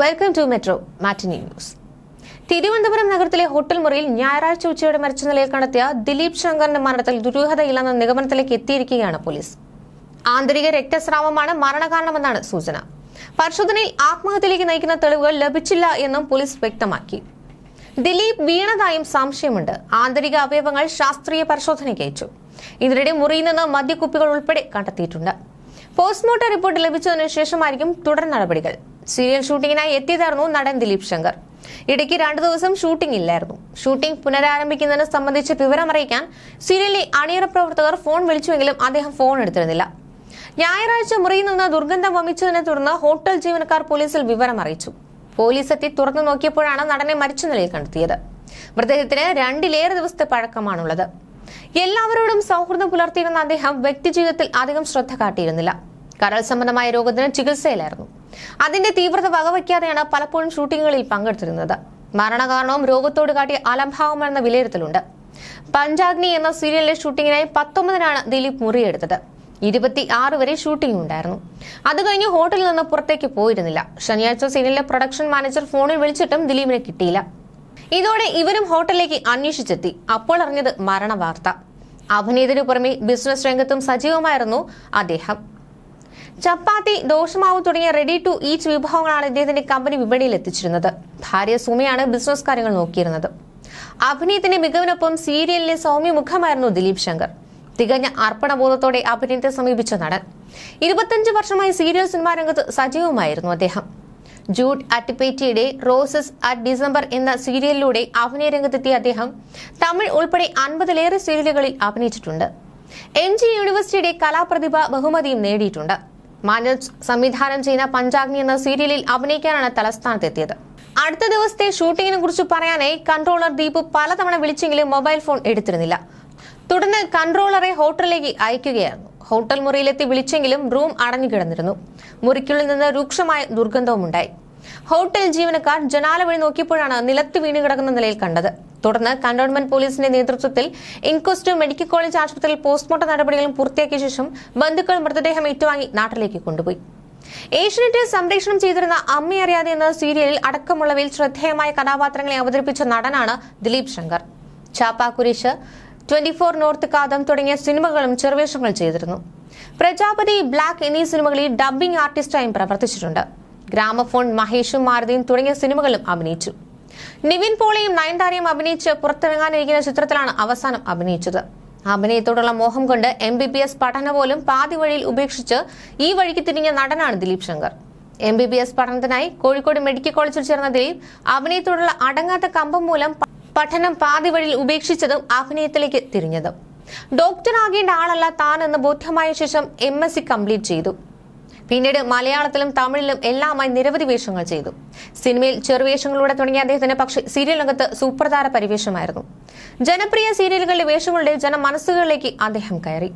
Welcome to metro matinee news Thiruvananthapuram നഗരത്തിലെ hotel മുറിയിൽ ഞായറാഴ്ച ഉച്ചയോടെ മരിച്ച നിലയിൽ കണ്ടെത്തിയ ദിലീപ് ശങ്കറിന്റെ മരണത്തിൽ ദുരൂഹതയില്ലെന്ന നിഗമനത്തിലേക്ക് എത്തിയിരിക്കുകയാണ് പോലീസ്. ആന്തരിക രക്തസ്രാവമാണ് മരണകാരണമെന്നാണ് സൂചന. പരിശോധനയിൽ ആത്മഹത്യയിലേക്ക് നയിക്കുന്ന തെളിവുകൾ ലഭിച്ചില്ല എന്നും പോലീസ് വ്യക്തമാക്കി. ദിലീപ് വീണതായും സംശയമുണ്ട്. ആന്തരിക അവയവങ്ങൾ ശാസ്ത്രീയ പരിശോധനയ്ക്ക് അയച്ചു. ഇതിനിടെ മുറിയിൽ നിന്ന് മദ്യക്കുപ്പികൾ ഉൾപ്പെടെ കണ്ടെത്തിയിട്ടുണ്ട്. പോസ്റ്റ്മോർട്ടം റിപ്പോർട്ട് ലഭിച്ചതിനു ശേഷമായിരിക്കും തുടർ നടപടികൾ. സീരിയൽ ഷൂട്ടിങ്ങിനായി എത്തിയതായിരുന്നു നടൻ ദിലീപ് ശങ്കർ. ഇടയ്ക്ക് രണ്ടു ദിവസം ഷൂട്ടിംഗ് ഇല്ലായിരുന്നു. ഷൂട്ടിംഗ് പുനരാരംഭിക്കുന്നതിനെ സംബന്ധിച്ച് വിവരമറിയിക്കാൻ സീരിയലിലെ അണിയറ പ്രവർത്തകർ ഫോൺ വിളിച്ചുവെങ്കിലും അദ്ദേഹം ഫോൺ എടുത്തിരുന്നില്ല. ഞായറാഴ്ച മുറിയിൽ നിന്ന് ദുർഗന്ധം വമിച്ചതിനെ തുടർന്ന് ഹോട്ടൽ ജീവനക്കാർ പോലീസിൽ വിവരം അറിയിച്ചു പോലീസ് എത്തി തുറന്നു നോക്കിയപ്പോഴാണ് നടനെ മരിച്ച നിലയിൽ കണ്ടെത്തിയത്. മൃതദേഹത്തിന് രണ്ടിലേറെ ദിവസത്തെ പഴക്കമാണുള്ളത്. എല്ലാവരോടും സൗഹൃദം പുലർത്തിയിരുന്ന അദ്ദേഹം വ്യക്തിജീവിതത്തിൽ അധികം ശ്രദ്ധ കാട്ടിയിരുന്നില്ല. കരൾ സംബന്ധമായ രോഗത്തിന് ചികിത്സയിലായിരുന്നു. അതിന്റെ തീവ്രത വകവയ്ക്കാതെയാണ് പലപ്പോഴും ഷൂട്ടിങ്ങുകളിൽ പങ്കെടുത്തിരുന്നത്. മരണകാരണവും രോഗത്തോട് കാട്ടിയ അലംഭാവമെന്ന വിലയിരുത്തലുണ്ട്. പഞ്ചാഗ്നി എന്ന സീരിയലിലെ ഷൂട്ടിങ്ങിനായി പത്തൊമ്പതിനാണ് ദിലീപ് മുറിയെടുത്തത്. ഇരുപത്തി ആറ് വരെ ഷൂട്ടിംഗ് ഉണ്ടായിരുന്നു. അത് കഴിഞ്ഞ് ഹോട്ടലിൽ നിന്ന് പുറത്തേക്ക് പോയിരുന്നില്ല. ശനിയാഴ്ച സീരിയലിലെ പ്രൊഡക്ഷൻ മാനേജർ ഫോണിൽ വിളിച്ചിട്ടും ദിലീപിനെ കിട്ടിയില്ല. ഇതോടെ ഇവരും ഹോട്ടലിലേക്ക് അന്വേഷിച്ചെത്തി. അപ്പോൾ അറിഞ്ഞത് മരണ വാർത്ത അഭിനേതിനു പുറമെ ബിസിനസ് രംഗത്തും സജീവമായിരുന്നു അദ്ദേഹം. ചപ്പാത്തി ദോഷമാവ് തുടങ്ങിയ റെഡി ടു ഈച്ച് വിഭവങ്ങളാണ് ഇദ്ദേഹത്തിന്റെ കമ്പനി വിപണിയിൽ എത്തിച്ചിരുന്നത്. ഭാര്യ സുമയാണ് ബിസിനസ് കാര്യങ്ങൾ നോക്കിയിരുന്നത്. അഭിനയത്തിന്റെ മികവിനൊപ്പം സീരിയലിലെ സൗമ്യ മുഖമായിരുന്നു ദിലീപ് ശങ്കർ. തികഞ്ഞ അർപ്പണബോധത്തോടെ അഭിനയത്തെ സമീപിച്ച നടൻ. ഇരുപത്തഞ്ച് വർഷമായി സീരിയൽ സിനിമാ രംഗത്ത് സജീവമായിരുന്നു അദ്ദേഹം. ജൂഡ് അറ്റിപ്പേറ്റിയുടെ റോസസ് അറ്റ് ഡിസംബർ എന്ന സീരിയലിലൂടെ അഭിനയ രംഗത്തെത്തിയ അദ്ദേഹം തമിഴ് ഉൾപ്പെടെ അൻപതിലേറെ സീരിയലുകളിൽ അഭിനയിച്ചിട്ടുണ്ട്. എം ജി യൂണിവേഴ്സിറ്റിയുടെ കലാപ്രതിഭ ബഹുമതിയും നേടിയിട്ടുണ്ട്. മനോജ് സംവിധാനം ചെയ്യുന്ന പഞ്ചാഗ്നി എന്ന സീരിയലിൽ അഭിനയിക്കാനാണ് തലസ്ഥാനത്തെത്തിയത്. അടുത്ത ദിവസത്തെ ഷൂട്ടിങ്ങിനെ കുറിച്ച് പറയാനായി കൺട്രോളർ ദീപ് പലതവണ വിളിച്ചെങ്കിലും മൊബൈൽ ഫോൺ എടുത്തിരുന്നില്ല. തുടർന്ന് കൺട്രോളറെ ഹോട്ടലിലേക്ക് അയക്കുകയായിരുന്നു. ഹോട്ടൽ മുറിയിലെത്തി വിളിച്ചെങ്കിലും റൂം അടഞ്ഞു കിടന്നിരുന്നു മുറിക്കുള്ളിൽ നിന്ന് രൂക്ഷമായ ദുർഗന്ധവും ഉണ്ടായി ഹോട്ടൽ ജീവനക്കാർ ജനാല വഴി നോക്കിയപ്പോഴാണ് നിലത്ത് വീണ് കിടക്കുന്ന നിലയിൽ കണ്ടത്. തുടർന്ന് കന്റോൺമെന്റ് പോലീസിന്റെ നേതൃത്വത്തിൽ ഇൻക്വസ്റ്റ് മെഡിക്കൽ കോളേജ് ആശുപത്രിയിൽ പോസ്റ്റ്മോർട്ടം നടപടികളും പൂർത്തിയാക്കിയ ശേഷം ബന്ധുക്കൾ മൃതദേഹം ഏറ്റുവാങ്ങി നാട്ടിലേക്ക് കൊണ്ടുപോയി. ഏഷ്യനെറ്റ് സംപ്രേഷണം ചെയ്തിരുന്ന അമ്മയറിയാതെ എന്ന സീരിയലിൽ അടക്കമുള്ളവയിൽ ശ്രദ്ധേയമായ കഥാപാത്രങ്ങളെ അവതരിപ്പിച്ച നടനാണ് Dileep Shankar. Chappakurishu twenty four north Kaatham തുടങ്ങിയ സിനിമകളും ചെറുവേഷങ്ങൾ ചെയ്തിരുന്നു. പ്രജാപതി ബ്ലാക്ക് എന്നീ സിനിമകളിൽ ഡബ്ബിംഗ് ആർട്ടിസ്റ്റായും പ്രവർത്തിച്ചിട്ടുണ്ട്. ഗ്രാമഫോൺ മഹേഷും മാരുതിയും തുടങ്ങിയ സിനിമകളും അഭിനയിച്ചു. നിവിൻ പോളിയും നയൻതാരയും അഭിനയിച്ച് പുറത്തിറങ്ങാനിരിക്കുന്ന ചിത്രത്തിലാണ് അവസാനം അഭിനയിച്ചത്. അഭിനയത്തോടുള്ള മോഹം കൊണ്ട് എം ബി ബി എസ് പഠന പോലും പാതി വഴിയിൽ ഉപേക്ഷിച്ച് ഈ വഴിക്ക് തിരിഞ്ഞ നടനാണ് Dileep Shankar. M B B S പഠനത്തിനായി കോഴിക്കോട് മെഡിക്കൽ കോളേജിൽ ചേർന്ന ദിലീപ് അഭിനയത്തോടുള്ള അടങ്ങാത്ത കമ്പം മൂലം പഠനം പാതി വഴിയിൽ ഉപേക്ഷിച്ചതും അഭിനയത്തിലേക്ക് തിരിഞ്ഞതും. ഡോക്ടർ ആകേണ്ട ആളല്ല താൻ എന്ന് ബോധ്യമായ ശേഷം എം എസ് സി കംപ്ലീറ്റ് ചെയ്തു. പിന്നീട് മലയാളത്തിലും തമിഴിലും എല്ലാമായി നിരവധി വേഷങ്ങൾ ചെയ്തു. സിനിമയിൽ ചെറുവേഷങ്ങളിലൂടെ തുടങ്ങിയ അദ്ദേഹത്തിന് പക്ഷേ സീരിയൽ രംഗത്ത് സൂപ്രധാന പരിവേഷമായിരുന്നു. ജനപ്രിയ സീരിയലുകളിലെ വേഷങ്ങളുടെ ജനമനസ്സുകളിലേക്ക് അദ്ദേഹം കയറി.